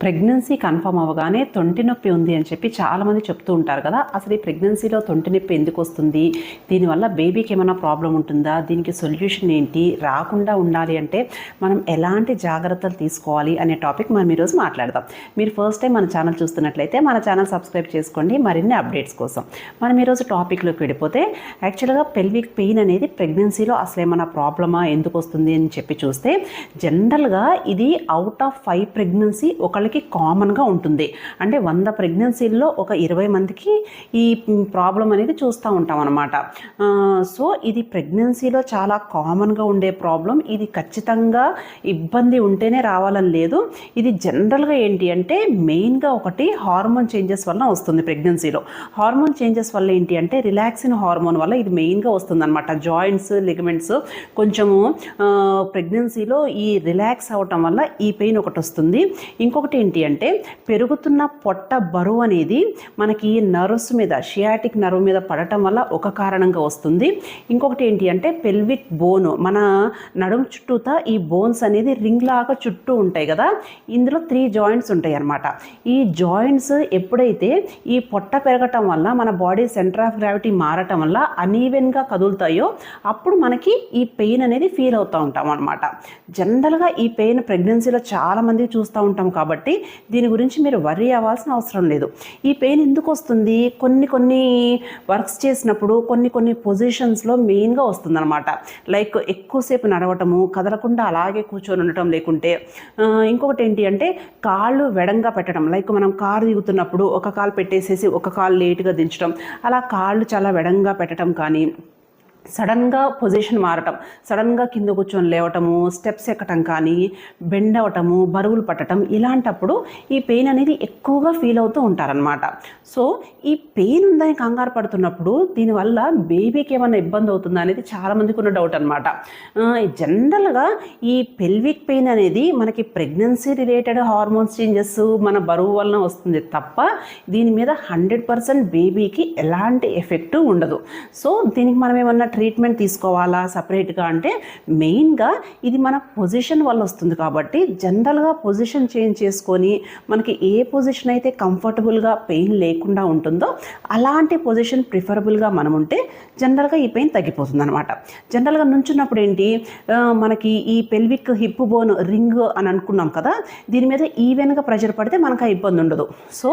Pregnancy confirm అవ్వగానే తొంటి నొప్పి ఉంది అని చెప్పి చాలామంది చెప్తూ ఉంటారు కదా. అసలు ఈ ప్రెగ్నెన్సీలో తొంటి నొప్పి ఎందుకు వస్తుంది? దీనివల్ల బేబీకి ఏమైనా ప్రాబ్లం ఉంటుందా? దీనికి సొల్యూషన్ ఏంటి? రాకుండా ఉండాలి అంటే మనం ఎలాంటి జాగ్రత్తలు తీసుకోవాలి అనే టాపిక్ మనం ఈరోజు మాట్లాడదాం. మీరు ఫస్ట్ టైం మన ఛానల్ చూస్తున్నట్లయితే మన ఛానల్ సబ్స్క్రైబ్ చేసుకోండి. మరిన్ని అప్డేట్స్ కోసం మనం ఈరోజు టాపిక్లోకి వెళ్ళిపోతే యాక్చువల్గా పెల్విక్ పెయిన్ అనేది ప్రెగ్నెన్సీలో అసలు ఏమైనా ప్రాబ్లమా ఎందుకు వస్తుంది అని చెప్పి చూస్తే జనరల్గా ఇది అవుట్ ఆఫ్ ఫైవ్ ప్రెగ్నెన్సీ వాళ్ళకి కామన్గా ఉంటుంది. అంటే వంద ప్రెగ్నెన్సీల్లో ఒక ఇరవై మందికి ఈ ప్రాబ్లం అనేది చూస్తూ ఉంటాం అనమాట సో ఇది ప్రెగ్నెన్సీలో చాలా కామన్గా ఉండే ప్రాబ్లం ఇది ఖచ్చితంగా ఇబ్బంది ఉంటేనే రావాలని లేదు. ఇది జనరల్గా ఏంటి అంటే మెయిన్గా ఒకటి హార్మోన్ చేంజెస్ వల్ల వస్తుంది ప్రెగ్నెన్సీలో. హార్మోన్ చేంజెస్ వల్ల ఏంటి అంటే రిలాక్సిన్ హార్మోన్ వల్ల ఇది మెయిన్గా వస్తుంది అనమాట జాయింట్స్ లిగమెంట్స్ కొంచెము ప్రెగ్నెన్సీలో ఈ రిలాక్స్ అవటం వల్ల ఈ పెయిన్ ఒకటి వస్తుంది. ఇంకొకటి ఏంటి అంటే పెరుగుతున్న పొట్ట బరువు అనేది మనకి నర్వ్స్ మీద షియాటిక్ నర్వ్ మీద పడటం వల్ల ఒక కారణంగా వస్తుంది. ఇంకొకటి ఏంటి అంటే పెల్విక్ బోన్ మన నడుం చుట్టూతా ఈ బోన్స్ అనేది రింగ్ లాగా చుట్టూ ఉంటాయి కదా. ఇందులో త్రీ జాయింట్స్ ఉంటాయి అన్నమాట. ఈ జాయింట్స్ ఎప్పుడైతే ఈ పొట్ట పెరగటం వల్ల మన బాడీ సెంటర్ ఆఫ్ గ్రావిటీ మారటం వల్ల అనీవెన్గా కదులుతాయో అప్పుడు మనకి ఈ పెయిన్ అనేది ఫీల్ అవుతూ ఉంటాం అనమాట జనరల్గా ఈ పెయిన్ ప్రెగ్నెన్సీలో చాలామంది చూస్తూ ఉంటాం కాబట్టి దీని గురించి మీరు వర్రీ అవ్వాల్సిన అవసరం లేదు. ఈ పెయిన్ ఎందుకు వస్తుంది? కొన్ని కొన్ని వర్క్స్ చేసినప్పుడు కొన్ని కొన్ని పొజిషన్స్లో మెయిన్గా వస్తుంది అనమాట లైక్ ఎక్కువసేపు నడవటము కదలకుండా అలాగే కూర్చొని ఉండటం లేకుంటే ఇంకొకటి ఏంటి అంటే కాళ్ళు వెడంగా పెట్టడం. లైక్ మనం కారు దిగుతున్నప్పుడు ఒక కాలు పెట్టేసేసి ఒక కాలు లేట్గా దించడం. అలా కాళ్ళు చాలా వెడంగా పెట్టడం కానీ సడన్గా పొజిషన్ మారటం సడన్గా కింద కూర్చొని లేవటము స్టెప్స్ ఎక్కటం కానీ బెండ్ అవ్వటము బరువులు పట్టడం ఇలాంటప్పుడు ఈ పెయిన్ అనేది ఎక్కువగా ఫీల్ అవుతూ ఉంటారనమాట సో ఈ పెయిన్ ఉందని కంగారు పడుతున్నప్పుడు దీనివల్ల బేబీకి ఏమైనా ఇబ్బంది అవుతుందా అనేది చాలామందికి ఉన్న డౌట్ అనమాట జనరల్గా ఈ పెల్విక్ పెయిన్ అనేది మనకి ప్రెగ్నెన్సీ రిలేటెడ్ హార్మోన్స్ చేంజెస్ మన బరువు వలన వస్తుంది తప్ప దీని మీద హండ్రెడ్ పర్సెంట్ బేబీకి ఎలాంటి ఎఫెక్ట్ ఉండదు. సో దీనికి మనం ఏమన్నా ట్రీట్మెంట్ తీసుకోవాలా సపరేట్గా అంటే మెయిన్గా ఇది మన పొజిషన్ వల్ల వస్తుంది కాబట్టి జనరల్గా పొజిషన్ చేంజ్ చేసుకొని మనకి ఏ పొజిషన్ అయితే కంఫర్టబుల్గా పెయిన్ లేకుండా ఉంటుందో అలాంటి పొజిషన్ ప్రిఫరబుల్గా మనం ఉంటే జనరల్గా ఈ పెయిన్ తగ్గిపోతుంది అనమాట జనరల్గా నుంచున్నప్పుడు ఏంటి? మనకి ఈ పెల్విక్ హిప్ బోన్ రింగ్ అని అనుకున్నాం కదా దీని మీద ఈవెన్గా ప్రెషర్ పడితే మనకు ఆ ఇబ్బంది ఉండదు. సో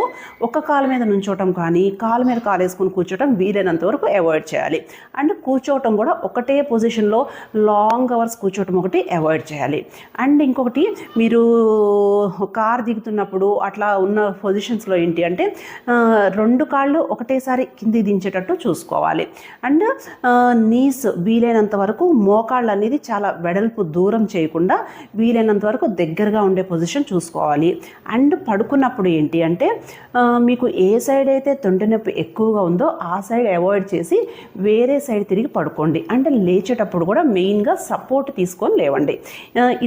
ఒక కాలు మీద నుంచోటం కానీ కాలు మీద కాలు వేసుకొని కూర్చోవటం వీలైనంత వరకు అవాయిడ్ చేయాలి. అండ్ కూర్చోవటం కూడా ఒకటే పొజిషన్లో లాంగ్ అవర్స్ కూర్చోవటం ఒకటి అవాయిడ్ చేయాలి. అండ్ ఇంకొకటి మీరు కార్ దిగుతున్నప్పుడు అట్లా ఉన్న పొజిషన్స్లో ఏంటి అంటే రెండు కాళ్ళు ఒకటేసారి కింది దించేటట్టు చూసుకోవాలి. అండ్ నీస్ వీలైనంత వరకు మోకాళ్ళు అనేది చాలా వెడల్పు దూరం చేయకుండా వీలైనంత వరకు దగ్గరగా ఉండే పొజిషన్ చూసుకోవాలి. అండ్ పడుకున్నప్పుడు ఏంటి అంటే మీకు ఏ సైడ్ అయితే తొంటి నొప్పి ఎక్కువగా ఉందో ఆ సైడ్ అవాయిడ్ చేసి వేరే సైడ్ తిరిగి పడుకోండి. అంటే లేచేటప్పుడు కూడా మెయిన్గా సపోర్ట్ తీసుకొని లేవండి.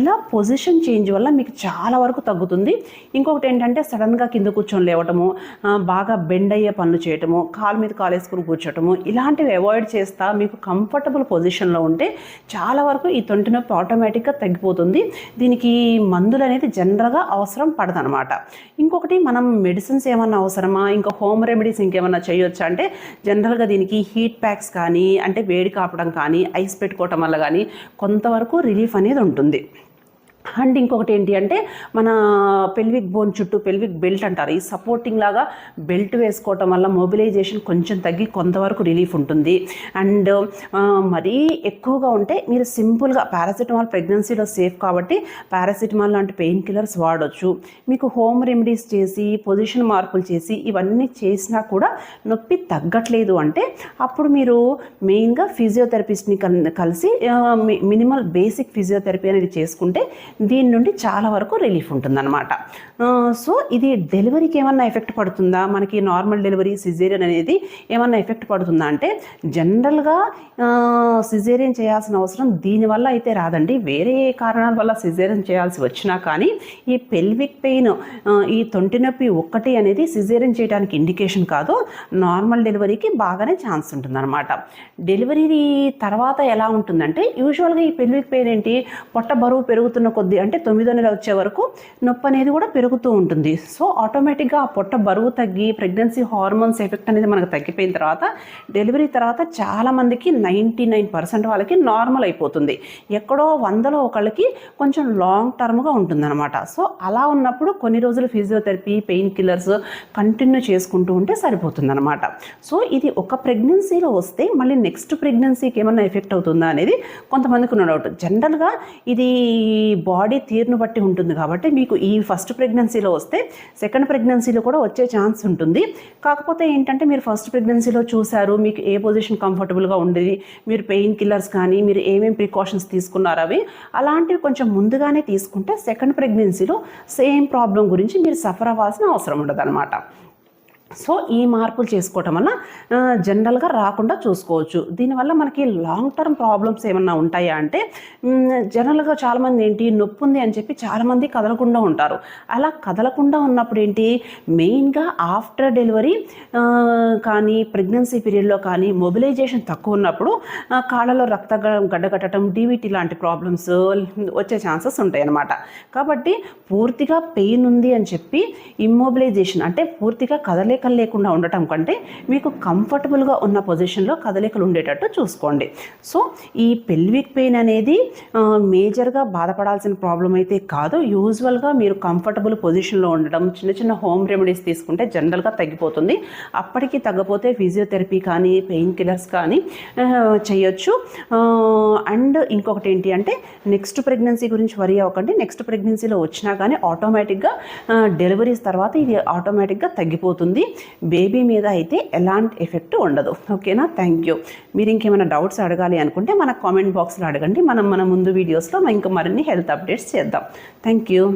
ఇలా పొజిషన్ చేంజ్ వల్ల మీకు చాలా వరకు తగ్గుతుంది. ఇంకొకటి ఏంటంటే సడన్గా కింద కూర్చొని లేవటము బాగా బెండ్ అయ్యే పనులు చేయటము కాలు మీద కాలు వేసుకుని కూర్చోటము ఇలాంటివి అవాయిడ్ చేస్తా మీకు కంఫర్టబుల్ పొజిషన్లో ఉంటే చాలా వరకు ఈ తొంటి నొప్పి ఆటోమేటిక్గా తగ్గిపోతుంది. దీనికి మందులు అనేది జనరల్గా అవసరం పడదనమాట. ఇంకొకటి మనం మెడిసిన్స్ ఏమన్నా అవసరమా? ఇంకా హోమ్ రెమెడీస్ ఇంకేమన్నా చేయొచ్చా? అంటే జనరల్గా దీనికి హీట్ ప్యాక్స్ కానీ అంటే వేడి కాపడం కానీ ఐస్ పెట్టుకోవటం వల్ల కానీ కొంతవరకు రిలీఫ్ అనేది ఉంటుంది. అండ్ ఇంకొకటి ఏంటి అంటే మన పెల్విక్ బోన్ చుట్టూ పెల్విక్ బెల్ట్ అంటారు. ఈ సపోర్టింగ్ లాగా బెల్ట్ వేసుకోవటం వల్ల మొబిలైజేషన్ కొంచెం తగ్గి కొంతవరకు రిలీఫ్ ఉంటుంది. అండ్ మరీ ఎక్కువగా ఉంటే మీరు సింపుల్గా పారాసిటమాల్ ప్రెగ్నెన్సీలో సేఫ్ కాబట్టి పారాసిటమాల్ లాంటి పెయిన్ కిల్లర్స్ వాడవచ్చు మీకు హోమ్ రెమెడీస్ చేసి పొజిషన్ మార్పులు చేసి ఇవన్నీ చేసినా కూడా నొప్పి తగ్గట్లేదు అంటే అప్పుడు మీరు మెయిన్గా ఫిజియోథెరపిస్ట్ని కలిసి మినిమల్ బేసిక్ ఫిజియోథెరపీ అనేది చేసుకుంటే దీని నుండి చాలా వరకు రిలీఫ్ ఉంటుందన్నమాట. సో ఇది డెలివరీకి ఏమన్నా ఎఫెక్ట్ పడుతుందా? మనకి నార్మల్ డెలివరీ సిజేరియన్ అనేది ఏమన్నా ఎఫెక్ట్ పడుతుందా అంటే జనరల్గా సిజేరియన్ చేయాల్సిన అవసరం దీనివల్ల అయితే రాదండి. వేరే కారణాల వల్ల సిజేరియన్ చేయాల్సి వచ్చినా కానీ ఈ పెల్విక్ పెయిన్ ఈ తొంటి నొప్పి ఒక్కటి అనేది సిజేరియన్ చేయడానికి ఇండికేషన్ కాదు నార్మల్ డెలివరీకి బాగానే ఛాన్స్ ఉంటుందన్నమాట. డెలివరీ తర్వాత ఎలా ఉంటుందంటే యూజువల్గా ఈ పెల్విక్ పెయిన్ ఏంటి? పొట్ట బరువు పెరుగుతున్న కొద్ది కొద్దీ అంటే తొమ్మిదో నెల వచ్చే వరకు నొప్పి అనేది కూడా పెరుగుతూ ఉంటుంది. సో ఆటోమేటిక్గా ఆ పొట్ట బరువు తగ్గి ప్రెగ్నెన్సీ హార్మోన్స్ ఎఫెక్ట్ అనేది మనకు తగ్గిపోయిన తర్వాత డెలివరీ తర్వాత చాలామందికి నైంటీ నైన్ పర్సెంట్ వాళ్ళకి నార్మల్ అయిపోతుంది. ఎక్కడో వందలో ఒకళ్ళకి కొంచెం లాంగ్ టర్మ్గా ఉంటుందన్నమాట. సో అలా ఉన్నప్పుడు కొన్ని రోజులు ఫిజియోథెరపీ పెయిన్ కిల్లర్స్ కంటిన్యూ చేసుకుంటూ ఉంటే సరిపోతుందన్నమాట. సో ఇది ఒక ప్రెగ్నెన్సీలో వస్తే మళ్ళీ నెక్స్ట్ ప్రెగ్నెన్సీకి ఏమన్నా ఎఫెక్ట్ అవుతుందా అనేది కొంతమందికి ఉన్న డౌట్ జనరల్గా ఇది బాడీ తీరును బట్టి ఉంటుంది కాబట్టి మీకు ఈ ఫస్ట్ ప్రెగ్నెన్సీలో వస్తే సెకండ్ ప్రెగ్నెన్సీలో కూడా వచ్చే ఛాన్స్ ఉంటుంది. కాకపోతే ఏంటంటే మీరు ఫస్ట్ ప్రెగ్నెన్సీలో చూశారు మీకు ఏ పొజిషన్ కంఫర్టబుల్గా ఉండేది మీరు పెయిన్ కిల్లర్స్ కానీ మీరు ఏమేమి ప్రికాషన్స్ తీసుకున్నారు అవి అలాంటివి కొంచెం ముందుగానే తీసుకుంటే సెకండ్ ప్రెగ్నెన్సీలో సేమ్ ప్రాబ్లం గురించి మీరు సఫర్ అవ్వాల్సిన అవసరం ఉండదు సో ఈ మార్పులు చేసుకోవటం వల్ల జనరల్గా రాకుండా చూసుకోవచ్చు. దీనివల్ల మనకి లాంగ్ టర్మ్ ప్రాబ్లమ్స్ ఏమన్నా ఉంటాయా అంటే జనరల్గా చాలామంది ఏంటి నొప్పి ఉంది అని చెప్పి చాలామంది కదలకుండా ఉంటారు. అలా కదలకుండా ఉన్నప్పుడు ఏంటి మెయిన్గా ఆఫ్టర్ డెలివరీ కానీ ప్రెగ్నెన్సీ పీరియడ్లో కానీ మొబిలైజేషన్ తక్కువ ఉన్నప్పుడు కాళ్ళలో రక్త గడ్డగట్టడం డివిటీ డీవీటీ లాంటి ప్రాబ్లమ్స్ వచ్చే ఛాన్సెస్ ఉంటాయన్నమాట. కాబట్టి పూర్తిగా పెయిన్ ఉంది అని చెప్పి ఇమ్మొబిలైజేషన్ అంటే పూర్తిగా కదలికలు లేకుండా ఉండటం కంటే మీకు కంఫర్టబుల్గా ఉన్న పొజిషన్లో కదలికలు ఉండేటట్టు చూసుకోండి. సో ఈ పెల్విక్ పెయిన్ అనేది మేజర్గా బాధపడాల్సిన ప్రాబ్లం అయితే కాదు. యూజువల్గా మీరు కంఫర్టబుల్ పొజిషన్లో ఉండడం చిన్న చిన్న హోమ్ రెమెడీస్ తీసుకుంటే జనరల్గా తగ్గిపోతుంది. అప్పటికి తగ్గపోతే ఫిజియోథెరపీ కానీ పెయిన్ కిల్లర్స్ కానీ చేయొచ్చు. అండ్ ఇంకొకటి ఏంటి అంటే నెక్స్ట్ ప్రెగ్నెన్సీ గురించి వరి అవ్వకండి. నెక్స్ట్ ప్రెగ్నెన్సీలో వచ్చినా కానీ ఆటోమేటిక్గా డెలివరీస్ తర్వాత ఇది ఆటోమేటిక్గా తగ్గిపోతుంది. బేబీ మీద అయితే ఎలాంటి ఎఫెక్ట్ ఉండదు. ఓకేనా? Thank you. మీరు ఇంకేమైనా డౌట్స్ అడగాలి అనుకుంటే మన కామెంట్ బాక్స్లో అడగండి. మనం మన ముందు వీడియోస్లో ఇంకా మరిన్ని హెల్త్ అప్డేట్స్ చేద్దాం. Thank you.